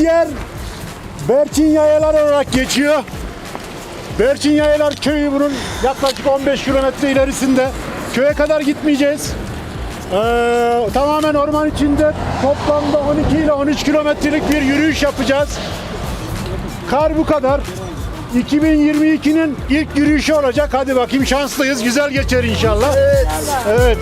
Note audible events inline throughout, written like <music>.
Bulunduğumuz yer Berçin Yayalar olarak geçiyor. Berçin Yayalar köyü bunun yaklaşık 15 kilometre ilerisinde. Köye kadar gitmeyeceğiz. Ee, tamamen orman içinde toplamda 12 ile 13 kilometrelik bir yürüyüş yapacağız. Kar bu kadar. 2022'nin ilk yürüyüşü olacak. Hadi bakayım şanslıyız. Güzel geçer inşallah. Evet. Evet.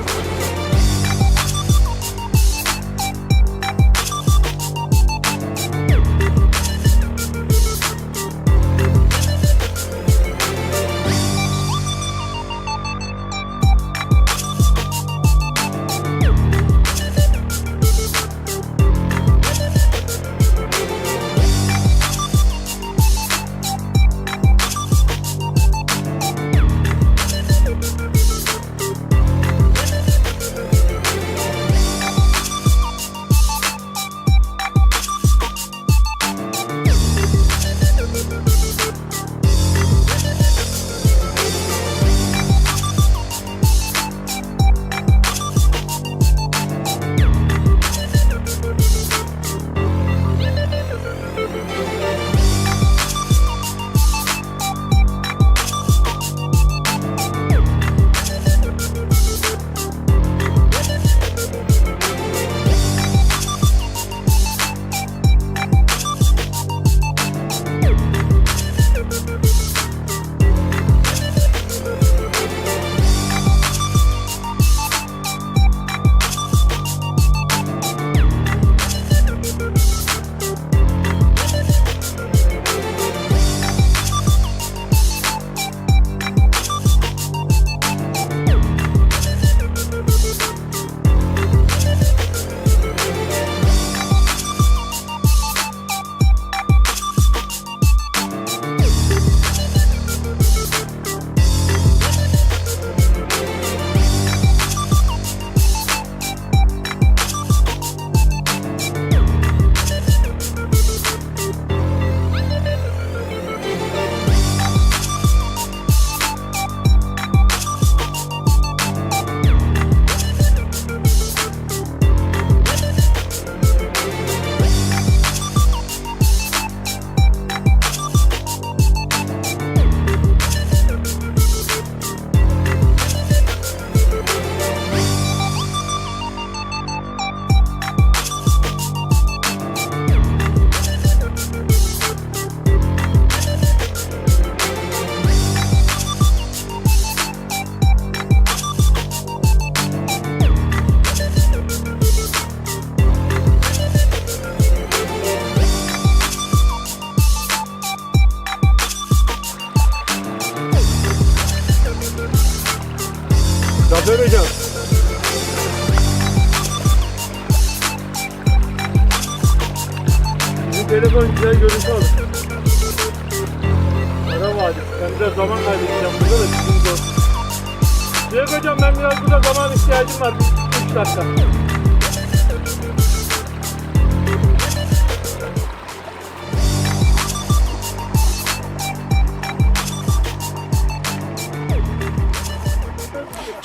Zafer Hocam. Bizim telefon güzel görüntü alır. Merhaba hadi. Ben biraz zaman kaybedeceğim burada da. Dilek hocam ben biraz burada zaman ihtiyacım var. 3 dakika.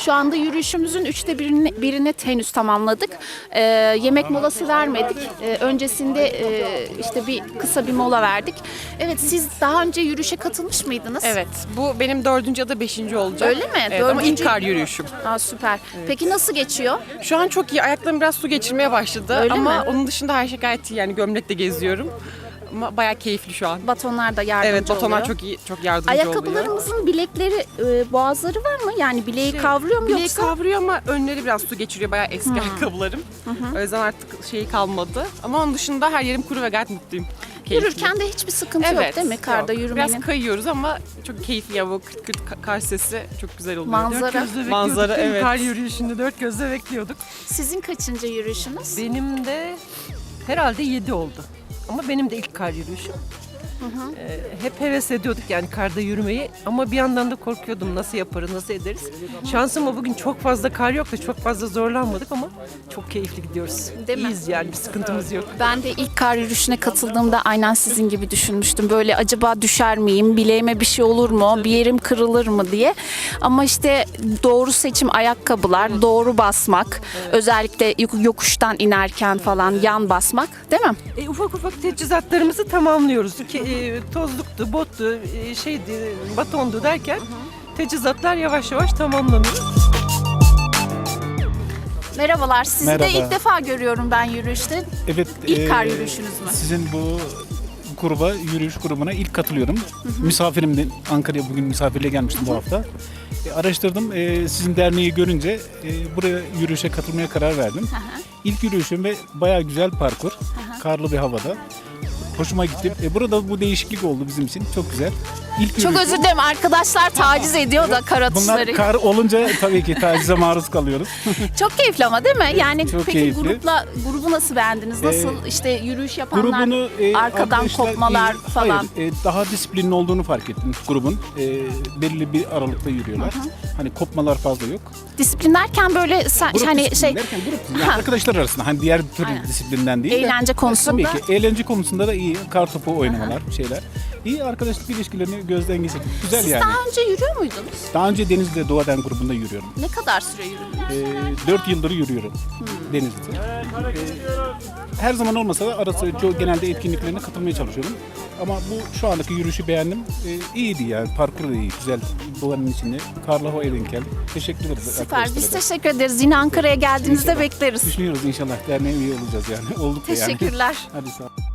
Şu anda yürüyüşümüzün üçte birini, birini henüz tamamladık. Ee, yemek molası vermedik. Ee, öncesinde e, işte bir kısa bir mola verdik. Evet siz daha önce yürüyüşe katılmış mıydınız? Evet, bu benim dördüncü ya da beşinci olacak. Öyle mi? Evet, ama ilk Dördüncü- kar yürüyüşüm. Aa, süper. Peki nasıl geçiyor? Şu an çok iyi. Ayaklarım biraz su geçirmeye başladı. Öyle ama mi? onun dışında her şey gayet iyi. Yani gömlekle geziyorum. Ama bayağı keyifli şu an. Batonlar da yardımcı Evet, batonlar oluyor. çok iyi, çok yardımcı oluyor. Ayakkabılarımızın bilekleri, e, boğazları var mı? Yani bileği kavruyor mu Bileği yoksa? kavruyor ama önleri biraz su geçiriyor. Bayağı eski ayakkabılarım. O yüzden artık şeyi kalmadı. Ama onun dışında her yerim kuru ve gayet mutluyum. Keyifli. Yürürken de hiçbir sıkıntı yok değil mi karda yok. yürümenin? Biraz kayıyoruz ama çok keyifli ya bu kırt kırt ka- kar sesi çok güzel oluyor. Manzara. Dört gözle bekliyorduk Manzara, değil mi? evet. Kar yürüyüşünde dört gözle bekliyorduk. Sizin kaçıncı yürüyüşünüz? Benim de herhalde yedi oldu. Ama benim de ilk kar yürüyüşüm. Ee, hep heves ediyorduk yani karda yürümeyi ama bir yandan da korkuyordum nasıl yaparız, nasıl ederiz. Şansıma bugün çok fazla kar yoktu, çok fazla zorlanmadık ama çok keyifli gidiyoruz. Değil mi? İyiyiz yani bir sıkıntımız yok. Ben de ilk kar yürüyüşüne katıldığımda aynen sizin gibi düşünmüştüm. Böyle acaba düşer miyim, bileğime bir şey olur mu, bir yerim kırılır mı diye. Ama işte doğru seçim ayakkabılar, doğru basmak, özellikle yok- yokuştan inerken falan yan basmak değil mi? E, ufak ufak teçhizatlarımızı tamamlıyoruz. Ki, e, tozluktu, bottu, e, şeydi, batondu derken teçhizatlar yavaş yavaş tamamlanıyor. Merhabalar, sizi Merhaba. de ilk defa görüyorum ben yürüyüşte. Evet. İlk kar eee, yürüyüşünüz mü? Sizin bu gruba, yürüyüş grubuna ilk katılıyorum. Misafirimdi. Ankara'ya bugün misafirliğe gelmiştim bu hafta. E, araştırdım. E, sizin derneği görünce e, buraya yürüyüşe katılmaya karar verdim. İlk yürüyüşüm ve bayağı güzel parkur. Karlı bir havada. Hoşuma gitti. E, burada bu değişiklik oldu bizim için. Çok güzel. İlk Çok özür dilerim arkadaşlar taciz ediyor da kar atışları. Bunlar kar olunca tabii ki tacize maruz kalıyoruz. <laughs> Çok keyifli ama değil mi? Yani çok peki keyifli. grupla grubu nasıl beğendiniz? Nasıl Ee, işte yürüyüş yapanlar Grubunu e, arkadan arkadaşlar kopmalar iyi- falan. Hayır, e, daha disiplinli olduğunu fark ettim grubun. E, belirli bir aralıkta yürüyorlar. Hani kopmalar fazla yok. Disiplin derken böyle sen, Grup hani şey derken grup yani arkadaşlar arasında hani diğer tür Aynen. disiplinden değil de. Eğlence konusunda. Tabii ki eğlence konusunda da iyi. Kar topu oynamalar şeyler. İyi arkadaşlık ilişkilerini gözden geçirdik. Güzel siz yani. daha önce yürüyor muydunuz? Daha önce Denizli'de Doğaden grubunda yürüyorum. Ne kadar süre yürüdünüz? E, 4 yıldır yürüyorum Denizli'de. E, her zaman olmasa da arası çoğu genelde etkinliklerine katılmaya çalışıyorum. Ama bu şu andaki yürüyüşü beğendim. E, iyiydi yani. Parkur da iyi. Güzel. Doğanın içinde. Karlı hava denk Teşekkür ederiz Süper. Biz arkadaşlara da. teşekkür ederiz. Yine Ankara'ya geldiğinizde bekleriz. Düşünüyoruz inşallah. Derneğe üye olacağız yani. Olduk da yani. Teşekkürler. <laughs> Hadi sağ ol.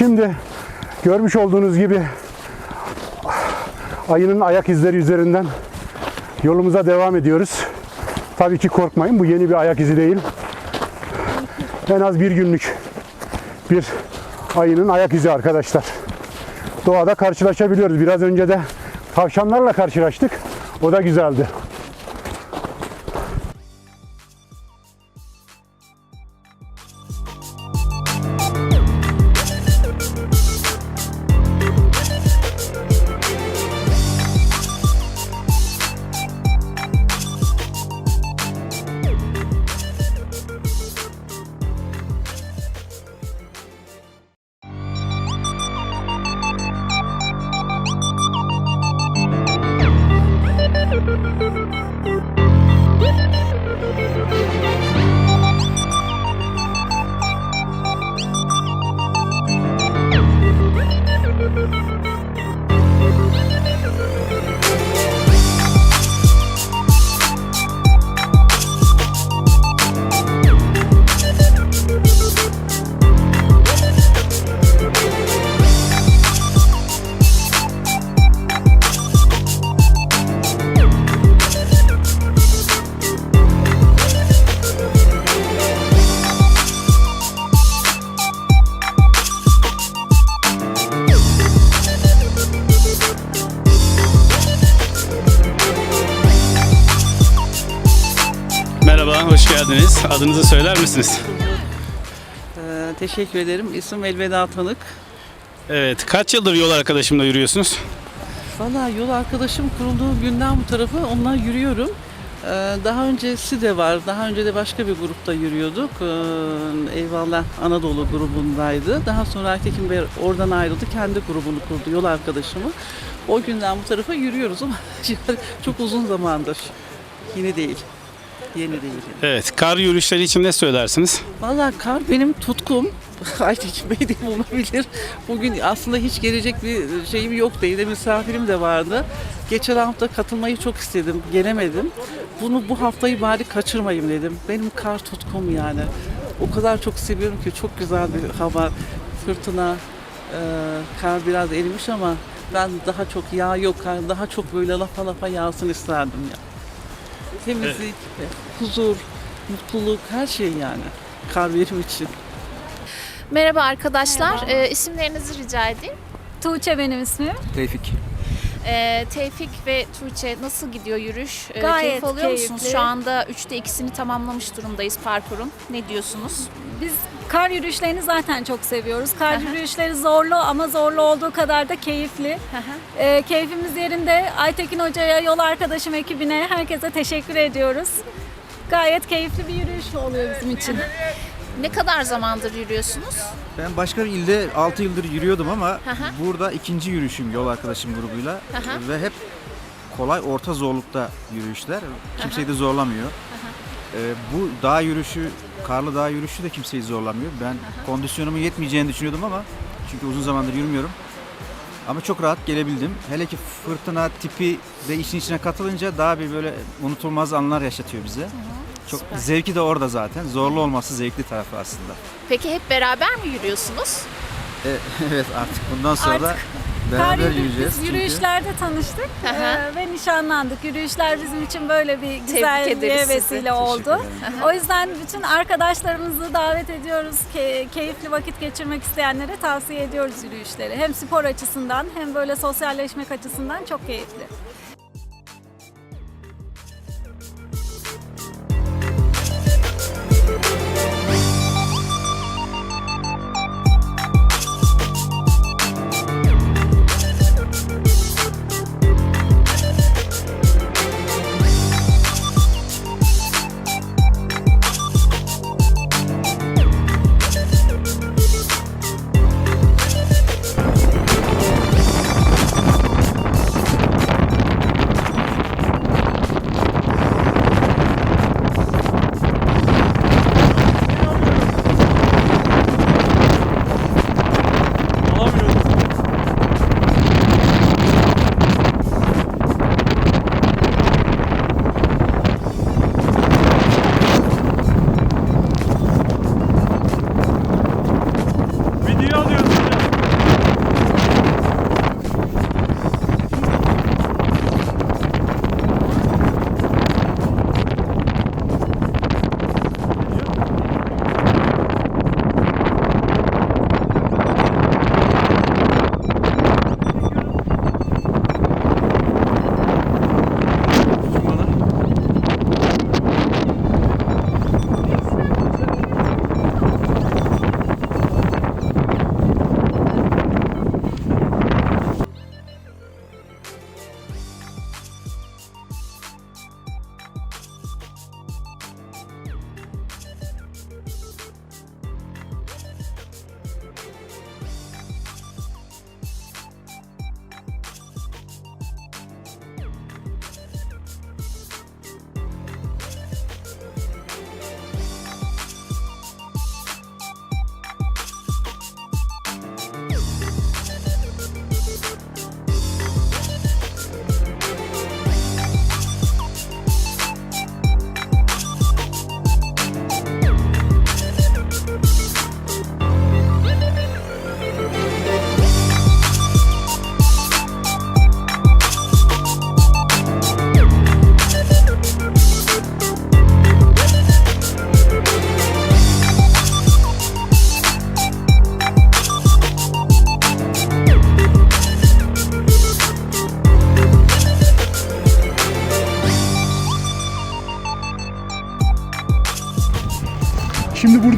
Şimdi görmüş olduğunuz gibi ayının ayak izleri üzerinden yolumuza devam ediyoruz. Tabii ki korkmayın, bu yeni bir ayak izi değil. En az bir günlük bir ayının ayak izi arkadaşlar. Doğada karşılaşabiliyoruz. Biraz önce de tavşanlarla karşılaştık. O da güzeldi. Adınızı söyler misiniz? Ee, teşekkür ederim. İsim Elveda Tanık. Evet, kaç yıldır yol arkadaşımla yürüyorsunuz? Valla yol arkadaşım kurulduğu günden bu tarafa onunla yürüyorum. Ee, daha öncesi de var. Daha önce de başka bir grupta yürüyorduk. Ee, Eyvallah Anadolu grubundaydı. Daha sonra Aytekin Bey oradan ayrıldı. Kendi grubunu kurdu yol arkadaşımı. O günden bu tarafa yürüyoruz ama <laughs> çok uzun zamandır. Yine değil. Yeni değil. Evet, kar yürüyüşleri için ne söylersiniz? Valla kar benim tutkum. Aytekin Bey de olabilir. Bugün aslında hiç gelecek bir şeyim yoktu. Evde misafirim de vardı. Geçen hafta katılmayı çok istedim. Gelemedim. Bunu bu haftayı bari kaçırmayayım dedim. Benim kar tutkum yani. O kadar çok seviyorum ki çok güzel bir hava, fırtına, e, kar biraz erimiş ama ben daha çok yağ yok, daha çok böyle lafa lafa yağsın isterdim ya. Temizlik, huzur, mutluluk her şey yani. Kar benim için. Merhaba arkadaşlar. Ee, isimlerinizi rica edeyim. Tuğçe benim ismim. Tevfik. Ee, Tevfik ve Tuğçe nasıl gidiyor yürüyüş? Ee, Gayet keyif alıyor musunuz? keyifli. Şu anda 3'te 2'sini tamamlamış durumdayız parkurun. Ne diyorsunuz? Biz kar yürüyüşlerini zaten çok seviyoruz. Kar yürüyüşleri zorlu ama zorlu olduğu kadar da keyifli. Ee, keyfimiz yerinde. Aytekin Hoca'ya, yol arkadaşım ekibine, herkese teşekkür ediyoruz. Gayet keyifli bir yürüyüş oluyor bizim için. Ne kadar zamandır yürüyorsunuz? Ben başka bir ilde 6 yıldır yürüyordum ama hı. burada ikinci yürüyüşüm yol arkadaşım grubuyla hı. ve hep kolay orta zorlukta yürüyüşler. Kimseyi de zorlamıyor. Ee, bu dağ yürüyüşü, karlı dağ yürüyüşü de kimseyi zorlamıyor. Ben kondisyonumun yetmeyeceğini düşünüyordum ama çünkü uzun zamandır yürümüyorum. Ama çok rahat gelebildim. Hele ki fırtına tipi de işin içine katılınca daha bir böyle unutulmaz anlar yaşatıyor bize. Çok Süper. zevki de orada zaten. Zorlu olması zevkli tarafı aslında. Peki hep beraber mi yürüyorsunuz? E, <laughs> evet artık bundan sonra da Artık beraber yürü- yürüyeceğiz. biz çünkü- yürüyüşlerde tanıştık ee, ve nişanlandık. Yürüyüşler bizim için böyle bir güzel ederiz bir sizi. vesile oldu. O yüzden bütün arkadaşlarımızı davet ediyoruz. Ke- keyifli vakit geçirmek isteyenlere tavsiye ediyoruz yürüyüşleri. Hem spor açısından hem böyle sosyalleşmek açısından çok keyifli.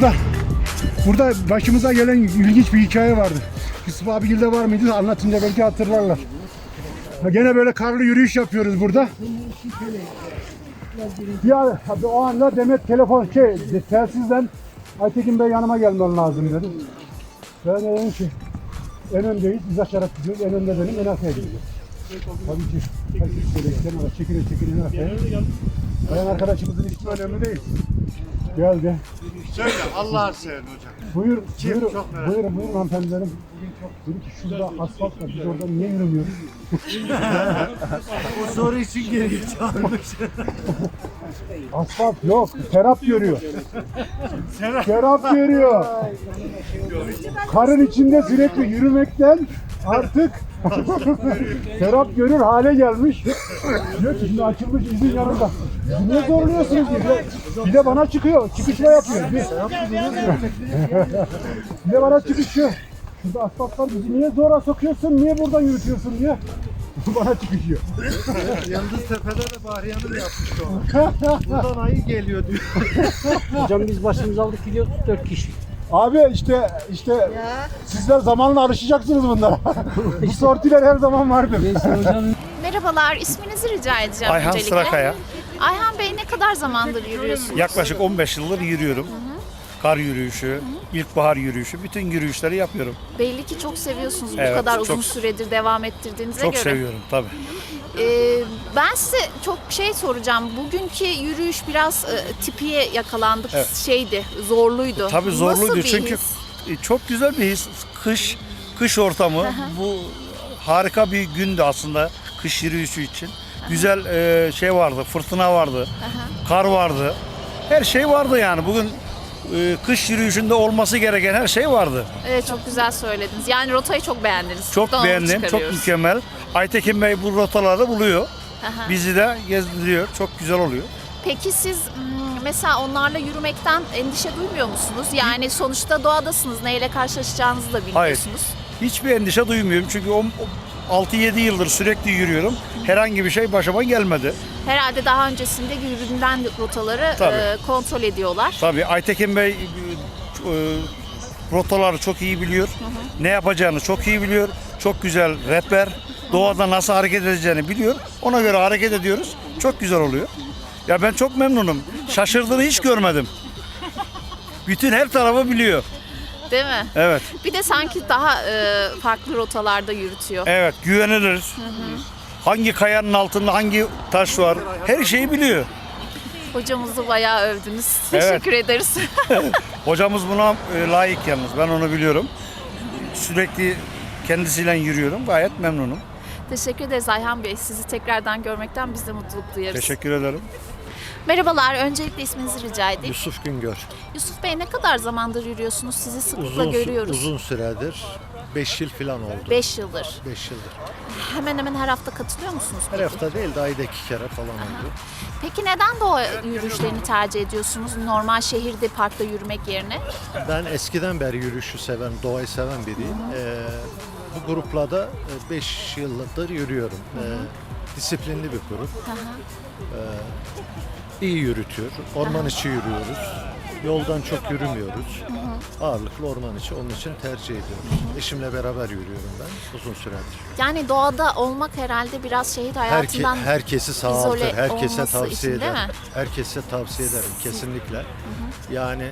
Burada burada başımıza gelen ilginç bir hikaye vardı. Yusuf abigilde var mıydı? Anlatınca belki hatırlarlar. Ha, Gene böyle karlı yürüyüş yapıyoruz burada. Ya abi o anda Demet telefon şey telsizden Aytekin Bey yanıma gelmen lazım dedi. Ben de dedim ki en öndeyiz biz açarak gidiyoruz en önde benim en arkaya gidiyor. Tabii ki. Herkes böyle kenara çekine çekine. Bayan arkadaşımızın ismi önemli değil. Geldi. Söyle Allah'ı seven hocam. Buyur, Kim? buyurun, Çok merak buyurun, buyurun hanımefendilerim. Dedi ki şurada asfalt var, biz orada niye yürümüyoruz? Bu soru için geriye çağırmış. Asfalt yok, serap görüyor. serap görüyor. Karın içinde sürekli yürümekten artık serap görür hale gelmiş. Diyor ki şimdi açılmış izin yanında. Bizi niye zorluyorsunuz diye. Bir de bana çıkıyor, çıkışma yapıyor. Bir, bir de bana çıkışıyor. Şurada asfalt var, bizi niye zora sokuyorsun, niye buradan yürütüyorsun diye. <laughs> bana çıkışıyor. Yıldız Tepe'de de Bahriye'nin yapmıştı onu. Buradan ayı geliyor diyor. Hocam biz başımıza aldık gidiyoruz 4 kişi. Abi işte işte sizler zamanla alışacaksınız bunlara. <laughs> Bu sortiler her zaman vardır. Merhabalar, isminizi rica edeceğim Ayhan öncelikle. Sırakaya. Ayhan Bey ne kadar zamandır yürüyorsunuz? Yaklaşık 15 yıldır yürüyorum. Kar yürüyüşü, ilkbahar yürüyüşü, bütün yürüyüşleri yapıyorum. Belli ki çok seviyorsunuz bu Evet, kadar uzun çok- süredir devam ettirdiğinize Çok göre. seviyorum tabii. Ee, ben size çok şey soracağım. Bugünkü yürüyüş biraz e, tipiye yakalandık. Evet. Şeydi, zorluydu. Tabii Nasıl zorluydu bir çünkü his? e, çok güzel bir his. Kış, kış ortamı. Bu harika bir gündü aslında kış yürüyüşü için. Güzel e, şey vardı, fırtına vardı, kar vardı. Her şey vardı yani. Bugün e, kış yürüyüşünde olması gereken her şey vardı. Evet çok güzel söylediniz. Yani rotayı çok beğendiniz. Çok Buradan onu beğendim, çok çıkarıyoruz. mükemmel. Aytekin Bey bu rotaları buluyor. Aha. Bizi de gezdiriyor. Çok güzel oluyor. Peki siz mm, mesela onlarla yürümekten endişe duymuyor musunuz? Yani sonuçta doğadasınız. Neyle karşılaşacağınızı da bilmiyorsunuz. Hiçbir endişe duymuyorum çünkü o- o 6-7 yıldır sürekli yürüyorum. Herhangi bir şey başıma gelmedi. Herhalde daha öncesinde yürüdülen rotaları Tabii. e, kontrol ediyorlar. Tabii Aytekin Bey e, e, rotaları çok iyi biliyor. Ne yapacağını çok iyi biliyor. Çok güzel rehber. Doğada nasıl hareket edeceğini biliyor. Ona göre hareket ediyoruz. Çok güzel oluyor. Ya ben çok memnunum. Şaşırdığını hiç görmedim. Bütün her tarafı biliyor. Değil mi? Evet. Bir de sanki daha e, farklı rotalarda yürütüyor. Evet güvenilir. Hangi kayanın altında hangi taş var her şeyi biliyor. Hocamızı bayağı övdünüz. Evet. Teşekkür ederiz. Hocamız buna e, layık yalnız ben onu biliyorum. Sürekli kendisiyle yürüyorum gayet memnunum. Teşekkür ederiz Ayhan Bey. Sizi tekrardan görmekten biz de mutluluk duyarız. Teşekkür ederim. Merhabalar. Öncelikle isminizi rica edeyim. Yusuf Güngör. Yusuf Bey ne kadar zamandır yürüyorsunuz? Sizi sıklıkla Uzun, görüyoruz. uzun süredir 5 yıl falan oldu. 5 yıldır. 5 yıldır. Hemen hemen her hafta katılıyor musunuz? Her peki? hafta değil de ayda iki kere falan oldu. Peki neden doğa yürüyüşlerini tercih ediyorsunuz? Normal şehirde parkta yürümek yerine. Ben eskiden beri yürüyüşü seven, doğayı seven biriyim. Ee, bu gruplarda 5 yıldır yürüyorum. Ee, disiplinli bir grup. Ee, iyi yürütüyor. Orman içi yürüyoruz. Yoldan çok yürümüyoruz. Ağırlıklı orman içi. Onun için tercih ediyoruz. Eşimle beraber yürüyorum ben uzun süredir. Yani doğada olmak herhalde biraz Herke, hayatından herkesi sağaltır, herkese tavsiye için, ederim. Herkese tavsiye ederim kesinlikle. Yani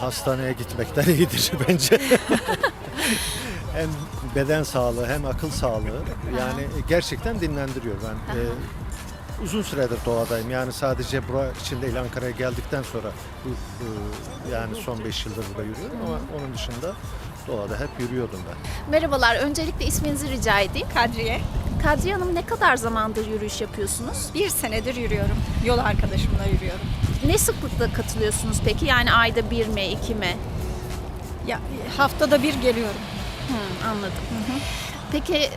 hastaneye gitmekten <laughs> iyidir bence. <laughs> hem beden sağlığı hem akıl sağlığı yani gerçekten dinlendiriyor. Ben e, uzun süredir doğadayım. Yani sadece bura için değil Ankara'ya geldikten sonra bu, bu- yani son 5 yıldır burada yürüyorum ama onun dışında doğada hep yürüyordum ben. Merhabalar. Öncelikle isminizi rica edeyim. Kadriye. Kadriye Hanım ne kadar zamandır yürüyüş yapıyorsunuz? Bir senedir yürüyorum. Yol arkadaşımla yürüyorum. Ne sıklıkla katılıyorsunuz peki? Yani ayda bir mi, iki mi? Ya haftada bir geliyorum. Hı, anladım. Peki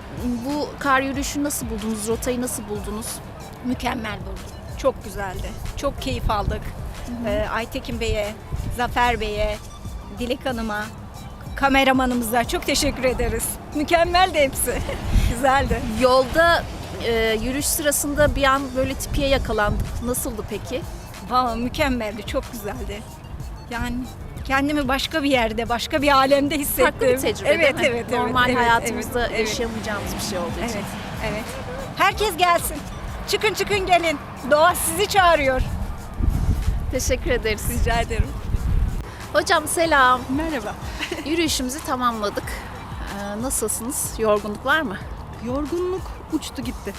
bu kar yürüyüşünü nasıl buldunuz? Rotayı nasıl buldunuz? Mükemmel buldum. Çok güzeldi. Çok keyif aldık. Ee, Aytekin Bey'e, Zafer Bey'e, Dilek Hanım'a, kameramanımıza çok teşekkür ederiz. Mükemmeldi hepsi. <laughs> Güzeldi. Yolda e, yürüyüş sırasında bir an böyle tipiye yakalandık. Nasıldı peki? Vallahi mükemmeldi, çok güzeldi. Yani kendimi başka bir yerde, başka bir alemde hissettim. Farklı bir tecrübe evet, değil mi? Evet, evet. Normal evet, hayatımızda evet, evet. yaşayamayacağımız bir şey olduğu için. Evet, evet. Herkes gelsin. Çıkın çıkın gelin. Doğa sizi çağırıyor. Teşekkür ederiz. Rica ederim. Hocam selam. Merhaba. Yürüyüşümüzü tamamladık. Ee, nasılsınız? Yorgunluk var mı? Yorgunluk uçtu gitti.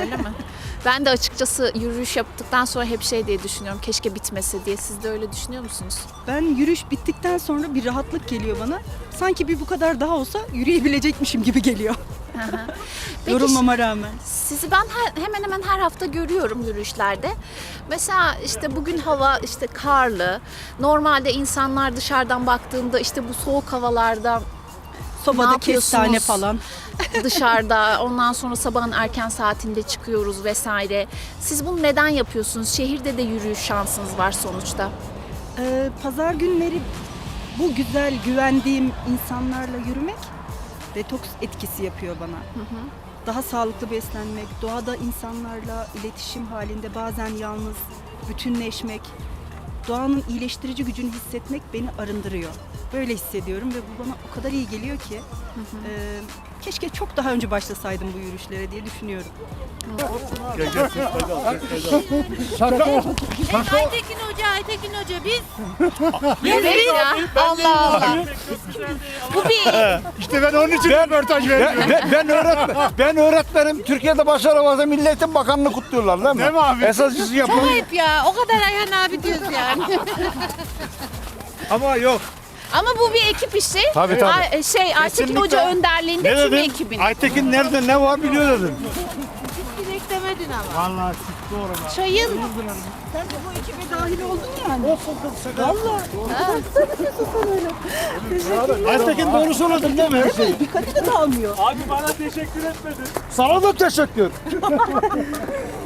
Öyle mi? <laughs> Ben de açıkçası yürüyüş yaptıktan sonra hep şey diye düşünüyorum. Keşke bitmese diye. Siz de öyle düşünüyor musunuz? Ben yürüyüş bittikten sonra bir rahatlık geliyor bana. Sanki bir bu kadar daha olsa yürüyebilecekmişim gibi geliyor. <laughs> Peki, Yorulmama rağmen. Sizi ben her- hemen hemen her hafta görüyorum yürüyüşlerde. Mesela işte bugün hava işte karlı. Normalde insanlar dışarıdan baktığında işte bu soğuk havalarda Sobada kestane falan. <laughs> dışarıda ondan sonra sabahın erken saatinde çıkıyoruz vesaire. Siz bunu neden yapıyorsunuz? Şehirde de yürüyüş şansınız var sonuçta. Ee, pazar günleri bu güzel, güvendiğim insanlarla yürümek detoks etkisi yapıyor bana. Daha sağlıklı beslenmek, doğada insanlarla iletişim halinde bazen yalnız bütünleşmek, doğanın iyileştirici gücünü hissetmek beni arındırıyor. Böyle hissediyorum ve bu bana o kadar iyi geliyor ki e, keşke çok daha önce başlasaydım bu yürüyüşlere diye düşünüyorum. Aytekin Hoca, Aytekin Hoca biz Evet ya. Allah Allah. Bu bir İşte ben onun için röportaj veriyorum. Ben, ben, öğretmen, ben öğretmenim. Türkiye'de başarılı Milletin Bakanlığı kutluyorlar değil mi? Değil mi abi? Esascısı yapılıyor. hep ya o kadar Ayhan abi diyoruz yani. Ama yok. Ama bu bir ekip işi. Tabii, tabii. Ay- şey Aytekin Kesinlikle. Hoca önderliğinde Ne tüm ekibin. Aytekin nerede ne var biliyor dedim. Direkt demedin ama. Vallahi siz doğru. Çayın Sen de bu ekibe dahil oldun yani. Vallahi. Aytekin doğru söyledim değil mi her şeyi? Dikkati de dağılmıyor. Abi bana teşekkür etmedin. Sana da teşekkür. <laughs>